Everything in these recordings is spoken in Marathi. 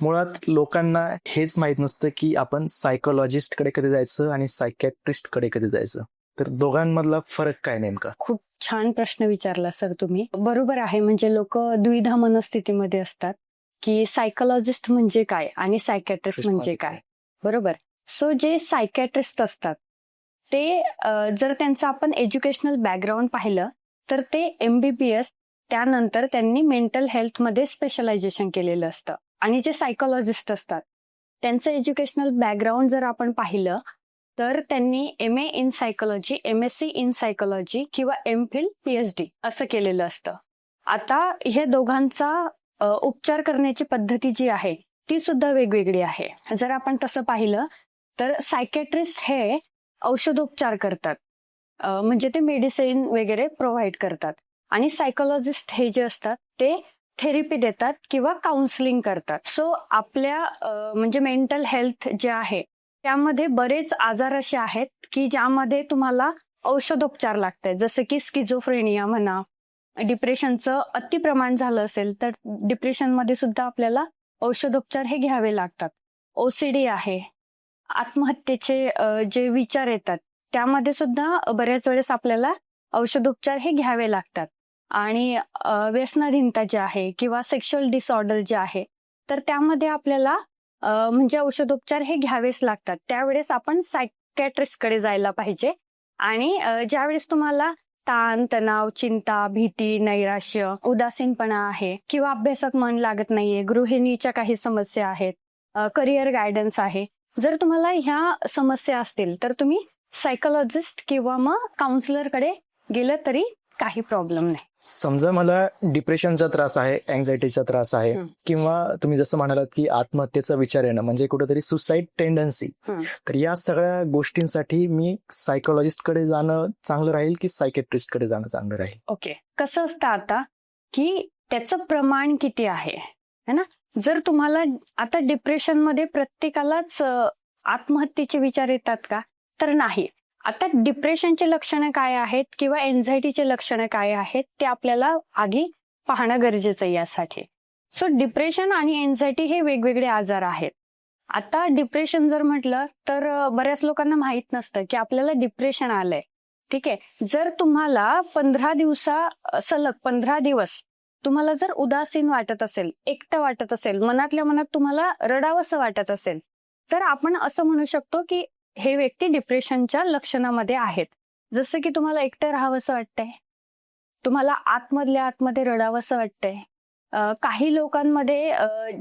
मुळात लोकांना हेच माहीत नसतं की आपण सायकोलॉजिस्टकडे कधी जायचं आणि सायकॅट्रिस्टकडे कधी जायचं. तर दोघांमधला फरक काय नेमका? खूप छान प्रश्न विचारला सर तुम्ही. बरोबर आहे म्हणजे लोक द्विधा मनस्थितीमध्ये असतात की सायकोलॉजिस्ट म्हणजे काय आणि सायकॅट्रिस्ट म्हणजे काय? बरोबर? सो जे सायकॅट्रिस्ट असतात ते जर त्यांचं आपण एज्युकेशनल बॅकग्राऊंड पाहिलं तर ते एमबीबीएस त्यानंतर त्यांनी मेंटल हेल्थमध्ये स्पेशलायझेशन केलेलं असतं. आणि जे सायकोलॉजिस्ट असतात त्यांचं एज्युकेशनल बॅकग्राऊंड जर आपण पाहिलं तर त्यांनी M A in psychology M S C in psychology किंवा M Phil P H D असं केलेलं असतं. आता हे दोघांचा उपचार करण्याची पद्धती जी आहे ती सुद्धा वेगवेगळी आहे. जर आपण तसं पाहिलं तर सायकेट्रिस्ट हे औषधोपचार करतात. म्हणजे ते मेडिसिन वगैरे प्रोव्हाइड करतात. आणि सायकोलॉजिस्ट हे जे असतात ते थेरपी देतात किंवा काउन्सिलिंग करतात. सो आपल्या म्हणजे मेंटल हेल्थ जे आहे त्यामध्ये बरेच आजार असे आहेत की ज्यामध्ये तुम्हाला औषधोपचार लागतात जसं की स्किझोफ्रेनिया म्हणा डिप्रेशनचं अतिप्रमाण झालं असेल तर डिप्रेशनमध्ये सुद्धा आपल्याला औषधोपचार हे घ्यावे लागतात. ओसीडी आहे. आत्महत्येचे जे विचार येतात त्यामध्ये सुद्धा बऱ्याच वेळेस आपल्याला औषधोपचार हे घ्यावे लागतात. आणि व्यसनाधीनता जे आहे किंवा सेक्शुअल डिसऑर्डर जे आहे तर त्यामध्ये आपल्याला म्हणजे औषधोपचार हे घ्यावेच लागतात. त्यावेळेस आपण सायकॅट्रिस्टकडे जायला पाहिजे आणि ज्यावेळेस तुम्हाला ताण तणाव चिंता भीती नैराश्य उदासीनपणा आहे किंवा अभ्यासक मन लागत नाहीये गृहिणीच्या काही समस्या आहेत करिअर गायडन्स आहे जर तुम्हाला ह्या समस्या असतील तर तुम्ही सायकोलॉजिस्ट किंवा मग काउन्सिलरकडे गेलं तरी काही प्रॉब्लेम नाही. समजा मला डिप्रेशनचा त्रास आहे अँझायटीचा त्रास आहे. किंवा तुम्ही जसं म्हणालात की आत्महत्येचा विचार येणं म्हणजे कुठेतरी सुसाईड टेंडन्सी. तर या सगळ्या गोष्टींसाठी मी सायकोलॉजिस्टकडे जाणं चांगलं राहील की सायकेट्रिस्टकडे जाणं चांगलं राहील? ओके कसं असतं आता की त्याचं प्रमाण किती आहे? है ना? जर तुम्हाला आता डिप्रेशनमध्ये प्रत्येकालाच आत्महत्येचे विचार येतात का? तर नाही. आता डिप्रेशनचे लक्षणं काय आहेत किंवा एन्झायटीचे लक्षणं काय आहेत ते आपल्याला आधी पाहणं गरजेचं आहे यासाठी. सो डिप्रेशन आणि एन्झायटी हे वेगवेगळे आजार आहेत. आता डिप्रेशन जर म्हटलं तर बऱ्याच लोकांना माहीत नसतं की आपल्याला डिप्रेशन आलंय. ठीक आहे? जर तुम्हाला पंधरा दिवसा सलग पंधरा दिवस तुम्हाला जर उदासीन वाटत असेल एकटं वाटत असेल मनातल्या मनात तुम्हाला रडावंसं वाटत असेल तर आपण असं म्हणू शकतो की हे व्यक्ती डिप्रेशनच्या लक्षणामध्ये आहेत. जसं की तुम्हाला एकटं राहावंसं वाटतंय. तुम्हाला आतमधल्या आतमध्ये रडावंसं वाटतंय. काही लोकांमध्ये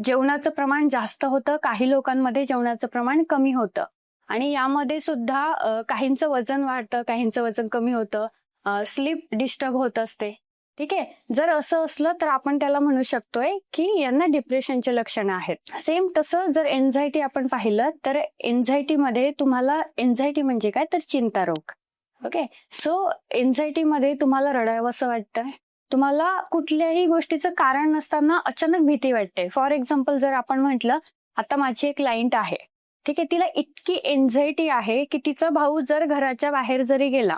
जेवणाचं प्रमाण जास्त होतं काही लोकांमध्ये जेवणाचं प्रमाण कमी होतं. आणि यामध्ये सुद्धा काहींचं वजन वाढतं काहींचं वजन कमी होतं. स्लीप डिस्टर्ब होत असते. ठीक आहे? जर असं असलं तर आपण त्याला म्हणू शकतोय की यांना डिप्रेशनचे लक्षणं आहेत. सेम तसं जर एन्झायटी आपण पाहिलं तर एन्झायटीमध्ये तुम्हाला एन्झायटी म्हणजे काय? तर चिंता रोग. ओके सो एन्झायटीमध्ये तुम्हाला रडावंसं वाटतंय तुम्हाला कुठल्याही गोष्टीचं कारण नसताना अचानक भीती वाटते. फॉर एक्झाम्पल जर आपण म्हटलं आता माझी एक क्लायंट आहे. ठीक आहे? तिला इतकी एन्झायटी आहे की तिचा भाऊ जर घराच्या बाहेर जरी गेला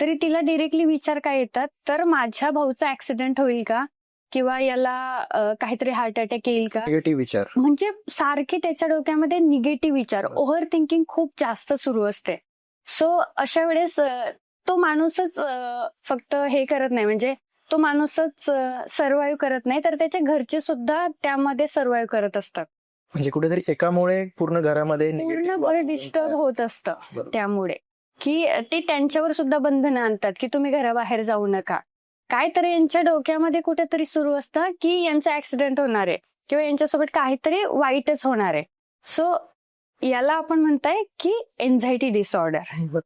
तरी तिला डिरेक्टली विचार काय येतात? तर माझ्या भाऊचा ऍक्सिडेंट होईल का? किंवा याला काहीतरी हार्ट अटॅक येईल का? निगेटिव्ह विचार. म्हणजे सारखी त्याच्या डोक्यामध्ये निगेटिव्ह विचार. ओव्हर थिंकिंग खूप जास्त सुरू असते. सो अशा वेळेस तो माणूसच फक्त हे करत नाही. म्हणजे तो माणूसच सर्व्हाइव्ह करत नाही. तर त्याचे घरचे सुद्धा त्यामध्ये सर्व्हाइव्ह करत असतात. म्हणजे कुठेतरी एकामुळे पूर्ण घरामध्ये पूर्ण डिस्टर्ब होत असतं. त्यामुळे. की ते त्यांच्यावर सुद्धा बंधनं आणतात की तुम्ही घराबाहेर जाऊ नका. काय तर यांच्या डोक्यामध्ये कुठेतरी सुरू असतं की यांचा ऍक्सिडेंट होणार आहे किंवा यांच्यासोबत काहीतरी वाईटच होणार आहे. सो याला आपण म्हणताय की एन्झायटी डिसऑर्डर